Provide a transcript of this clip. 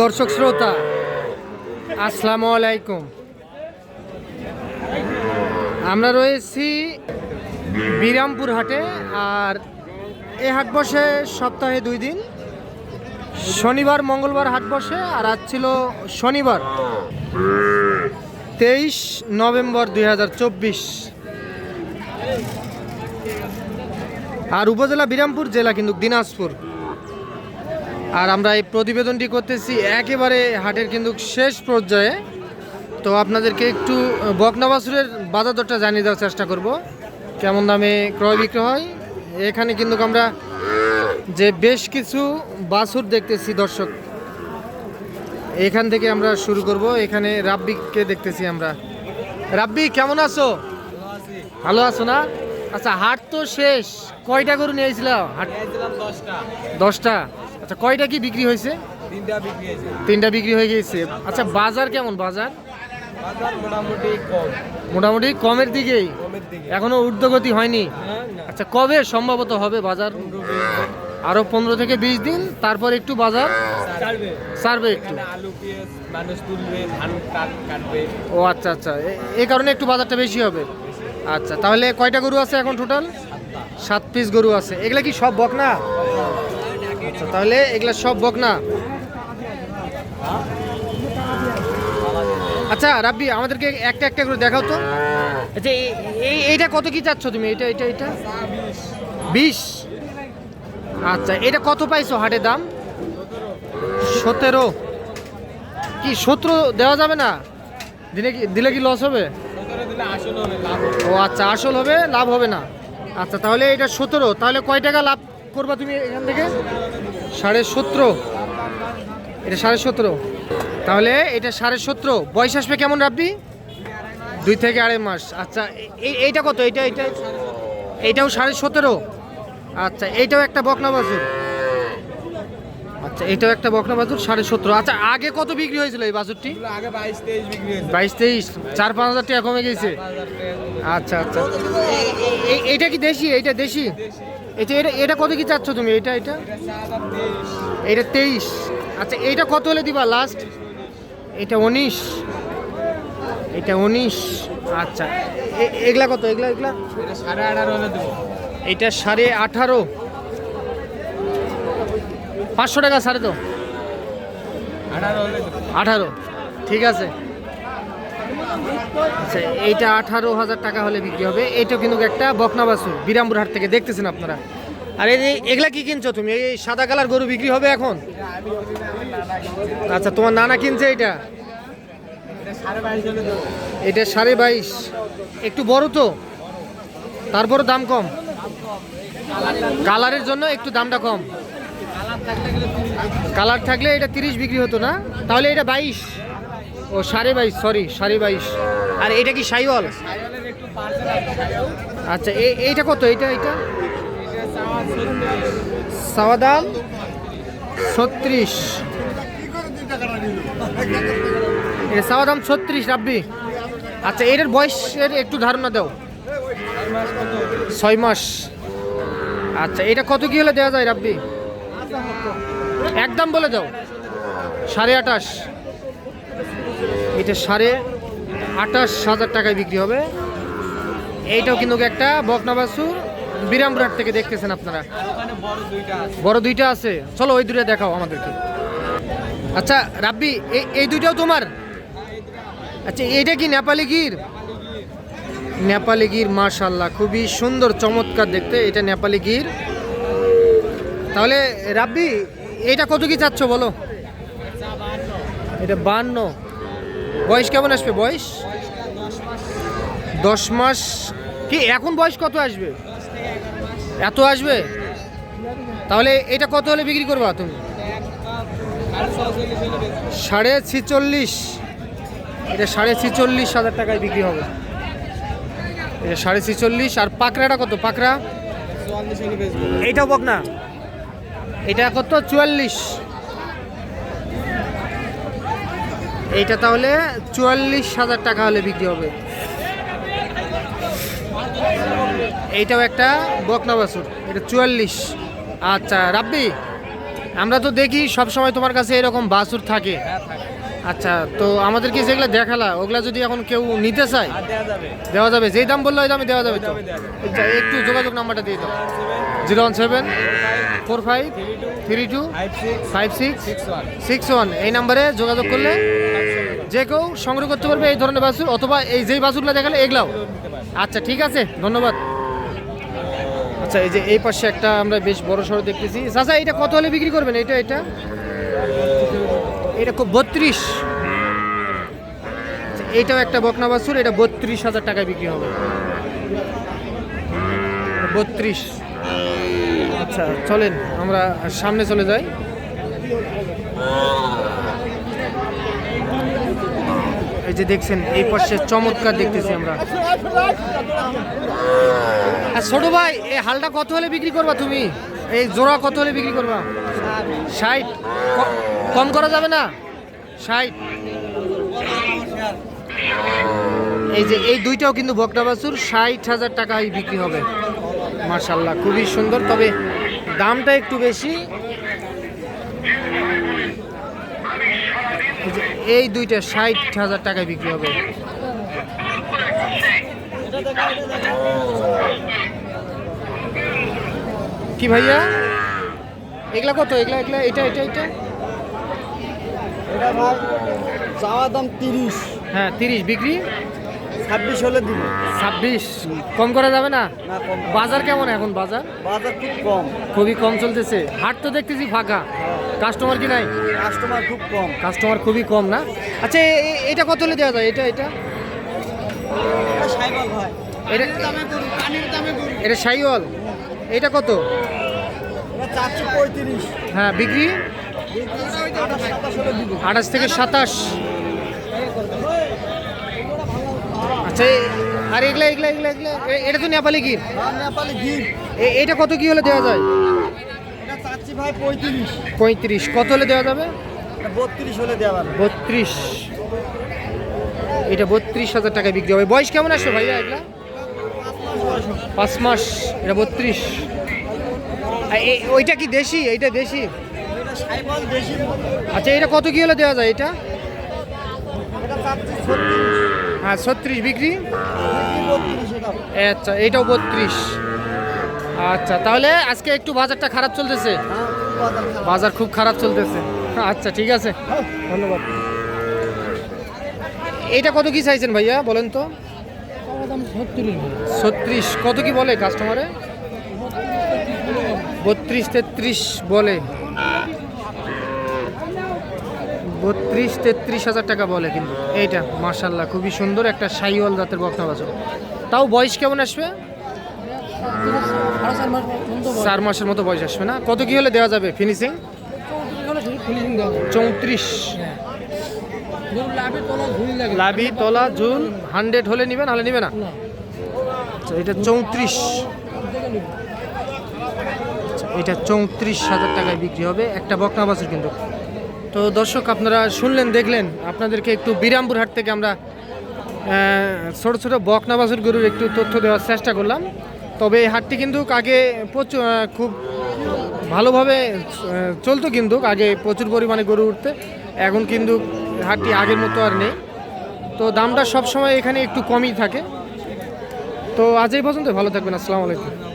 দর্শক শ্রোতা, আসসালামু আলাইকুম। আমরা রয়েছি বিরামপুর হাটে, আর এ হাট বসে সপ্তাহে দুই দিন। শনিবার, মঙ্গলবার হাট বসে, আর আজ ছিল শনিবার, তেইশ নভেম্বর দুই হাজার চব্বিশ। আর উপজেলা বিরামপুর, জেলা কিন্তু দিনাজপুর। আর আমরা এই প্রতিবেদনটি করতেছি একেবারে হাটের কিন্তু শেষ পর্যায়ে। তো আপনাদেরকে একটু বকনা বাছুরের বাজার দরটা জানিয়ে দেওয়ার চেষ্টা করব। কেমন দামে ক্রয় বিক্রয় হয়? এখানে কিন্তু আমরা যে বেশ কিছু বাছুর দেখতেছি দর্শক এখান থেকে আমরা শুরু করব। এখানে রাব্বিকে দেখতেছি আমরা। রাব্বি কেমন আছো? ভালো আছো না? আচ্ছা হাট তো শেষ। কয়টা গরু নিয়েছিল? হাট দশটা। আচ্ছা কয়টা কি বিক্রি হয়েছে? তিনটা বিক্রি হয়েছে। তিনটা বিক্রি হয়ে গিয়েছে। আচ্ছা বাজার কেমন বাজার? বাজার মোটামুটি কম। মোটামুটি কমের দিকেই? এখনও ঊর্ধ্বগতি হয়নি? না না। আচ্ছা কবে সম্ভবত হবে বাজার? আরও পনেরো থেকে বিশ দিন তারপর একটু বাজার? ছাড়বে একটু। আলু পেঁয়াজ মানুষ তুলবে ধান কাট কাটবে। ও আচ্ছা আচ্ছা। এ- এই কারণে একটু বাজারটা বেশি হবে? আচ্ছা তাহলে কয়টা গরু আছে এখন টোটাল সাত পিস গরু আছে। এগুলা কি সব বকনা? আচ্ছা তাহলে এগুলা সব বকনা? আচ্ছা রাব্বি, আমাদেরকে একটা একটা করে দেখাও তো। আচ্ছা এই- এই, এইটা কত কি চাচ্ছ তুমি? এটা এটা এটা বিশ। আচ্ছা এটা কত পাইছো হাটের দাম? সতেরো। কি, সতেরো দেওয়া যাবে না? দিলে কি দিলে কি লস হবে? ও আচ্ছা আসল হবে, লাভ হবে না। আচ্ছা তাহলে এটা সতেরো। তাহলে কয় টাকা লাভ? করবা তুমি এখান থেকে? সাড়ে সতেরো। এটা সাড়ে সতেরো। তাহলে এটা সাড়ে সতেরো। বয়স আসবে কেমন রাব্বি? দুই থেকে আড়াই মাস। আচ্ছা এই- এইটা কত? এইটা এইটা এইটাও সাড়ে সতেরো? আচ্ছা এইটাও একটা বকনা বাছুর আচ্ছা এটাও একটা বকনা বাছুর সাড়ে সতেরো। আচ্ছা আগে কত বিক্রি হয়েছিল এই এগুলো আগে বাইশ তেইশ বিক্রি বাইশ তেইশ। চার পাঁচ হাজার টাকা কমে গেছে। আচ্ছা আচ্ছা। এইটা কি দেশি? এইটা দেশি। এটা এটা এটা কত কি চাচ্ছ তুমি? এটা এটা? এটা তেইশ। আচ্ছা এইটা কত হলে দিবা লাস্ট এটা উনিশ। এটা উনিশ। আচ্ছা এগুলা কত? এগুলা এগুলা? সাড়ে আঠারো হলে দেবো। এটা সাড়ে আঠারো। পাঁচশো টাকা সাড়ে তো। আঠারো। ঠিক আছে। আচ্ছা এইটা আঠারো হাজার টাকা হলে বিক্রি হবে। এইটা কিন্তু একটা বকনা বাছুর, বিরামপুর হাট থেকে দেখতেছেন আপনারা। আর এই এগুলা কি কিনছো তুমি? এই সাদা কালার গরু বিক্রি হবে এখন? আচ্ছা তোমার নানা কিনছে এটা? এটা সাড়ে বাইশ। এটা একটু বড় তো? তারপরও দাম কম। কালারের জন্য একটু দামটা কম। কালার থাকলে এটা তিরিশ বিক্রি হতো না? তাহলে এটা বাইশ। ও সাড়ে বাইশ সরি সাড়ে বাইশ। আর এটা কি সাইওয়াল? আচ্ছা এইটা কত? এইটা এইটা? সাওয়া দাম ছত্রিশ। এটা সাওয়া দাম ছত্রিশ, রাব্বি। আচ্ছা এটার বয়সের একটু ধারণা দাও। ছয় মাস। আচ্ছা এটা কত কি হলে দেওয়া যায়, রাব্বি? একদম বলে দাও। সাড়ে আঠাশ। এটা সাড়ে আঠাশ হাজার টাকায় বিক্রি হবে। এইটাও কিন্তু একটা বকনাবাসু বিরামপুরহাট থেকে দেখতেছেন আপনারা। বড় দুইটা আছে। চলো ওই দুইটা দেখাও আমাদেরকে। আচ্ছা রাব্বি এই- দুইটাও তোমার? আচ্ছা এইটা কি নেপালি গির? নেপালি গির মাশাল্লাহ খুবই সুন্দর, চমৎকার দেখতে, এটা নেপালি গির। তাহলে, রাব্বি এটা কত কি চাচ্ছ বলো? এটা বান্ন। বয়স কেমন আসবে বয়স? দশ মাস। কি এখন বয়স কত আসবে? এত আসবে? তাহলে এটা কত হলে বিক্রি করবা তুমি? সাড়ে ছচল্লিশ। এটা সাড়ে ছিচল্লিশ হাজার টাকায় বিক্রি হবে। এটা সাড়ে ছিচল্লিশ। আর পাকড়াটা কত? পাকড়া? এইটাও বক না এটা কত? চুয়াল্লিশ। এইটা তাহলে চুয়াল্লিশ হাজার টাকা হলে বিক্রি হবে। এইটাও একটা বকনা বাছুর, এটা চুয়াল্লিশ। আচ্ছা রাব্বি, আমরা তো দেখি সব সময় তোমার কাছে এরকম বাছুর থাকে। হ্যাঁ থাকে। আচ্ছা তো আমাদের আমাদেরকে যেগুলো দেখালা ওগুলা যদি এখন কেউ নিতে চায় দেওয়া যাবে। যেই দাম বলল ওই দামে দেওয়া যাবে তো। আচ্ছা, একটু যোগাযোগ নাম্বারটা দিয়ে দাও। Zero one seven four five three two five six six six one. এই নাম্বারে যোগাযোগ করলে যে কেউ সংগ্রহ করতে পারবে এই ধরনের বাছুর অথবা এই যেই বাছুরগুলো দেখালে এগুলাও। আচ্ছা ঠিক আছে ধন্যবাদ। আচ্ছা এই যে এই পাশে একটা আমরা বেশ বড় সড়ো দেখতেছি। চাচা এটা কত হলে বিক্রি করবেন? এটা এটা এটা খুব বত্রিশ। এটাও একটা বকনা বাছুর, এটা বত্রিশ হাজার টাকায় বিক্রি হবে। বত্রিশ। আচ্ছা চলেন, আমরা সামনে চলে যাই। এই যে দেখছেন, এই পাশে চমৎকার দেখতেছি আমরা। আর ছোট ভাই, এই হালটা কত হলে বিক্রি করবা তুমি? এই জোড়া কত হলে বিক্রি করবা? ষাট। কম করা যাবে না? ষাট। এই যে, এই দুইটাও কিন্তু বকটা বাছুর ষাট হাজার টাকায় বিক্রি হবে। মার্শাল্লাহ খুবই সুন্দর। তবে দামটা একটু বেশি। এই দুইটা ষাট হাজার টাকায় বিক্রি হবে। কি ভাইয়া? এগুলা কত? এগুলা এগুলা এটা এটা এটা? এটা ভাই চাওয়া দাম তিরিশ। হ্যাঁ তিরিশ বিক্রি? ছাব্বিশ হলে দিব। ছাব্বিশ। কম করা যাবে না? বাজার কেমন এখন বাজার? বাজার খুব কম। খুবই কম চলতেছে। হাট তো দেখতেছি ফাঁকা। কাস্টমার কি নাই? কাস্টমার খুব কম। কাস্টমার খুবই কম না? আচ্ছা এটা কত হলে দেওয়া যায়? এটা এটা? এটা সাইকেল এটা কত? চারশো পঁয়ত্রিশ। হ্যাঁ বিক্রি? আঠাশ থেকে সাতাশ। আচ্ছা আর এগুলা এগুলা এগুলা এগুলা এটা তো নেপালি গির নেপালি গির এটা কত কি হলে দেওয়া যায়? পঁয়ত্রিশ। কত হলে দেওয়া যাবে? বত্রিশ হলে দেওয়া বত্রিশ। এটা বত্রিশ হাজার টাকায় বিক্রি হবে। বয়স কেমন আসবে ভাইয়া এগুলা? পাঁচ মাস। এটা বত্রিশ। ওইটা কি দেশি? এইটা দেশি? এটা আচ্ছা এটা কত কি হলে দেওয়া যায় এটা? এটা হ্যাঁ ছত্রিশ বিক্রি? আচ্ছা এইটাও বত্রিশ। আচ্ছা তাহলে আজকে একটু বাজারটা খারাপ চলতেছে? হ্যাঁ বাজার খুব খারাপ চলতেছে। আচ্ছা ঠিক আছে। ধন্যবাদ। এইটা কত কি চাইছেন ভাইয়া বলেন তো? ছত্রিশ কত কি বলে কাস্টমারে? বত্রিশ তেত্রিশ বলে। বত্রিশ তেত্রিশ হাজার টাকা বলে কিন্তু। এইটা মার্শাল্লাহ খুবই সুন্দর একটা সাইওয়াল জাতের বকনা বাছুর তাও বয়স কেমন আসবে? চার মাসের মতো বয়স আসবে না? কত কি হলে দেওয়া যাবে ফিনিশিং চৌত্রিশ। লাভি তলা ঝুল হান্ড্রেড হলে নিবে নাহলে নিবে না। আচ্ছা, এটা চৌত্রিশ। এটা চৌত্রিশ হাজার টাকায় বিক্রি হবে একটা বকনা বাছুর কিন্তু। তো দর্শক, আপনারা শুনলেন, দেখলেন, আপনাদেরকে একটু বিরামপুর হাট থেকে আমরা ছোটো ছোটো বকনা বাছুর গরুর একটু তথ্য দেওয়ার চেষ্টা করলাম। তবে এই হাটটি কিন্তু আগে প্রচুর খুব ভালোভাবে চলতো কিন্তু, আগে প্রচুর পরিমাণে গরু উঠতে। এখন কিন্তু হাটটি আগের মতো আর নেই। তো দামটা সব সময় এখানে একটু কমই থাকে। তো আজ এই পর্যন্ত ভালো থাকবেন, আসসালামু আলাইকুম।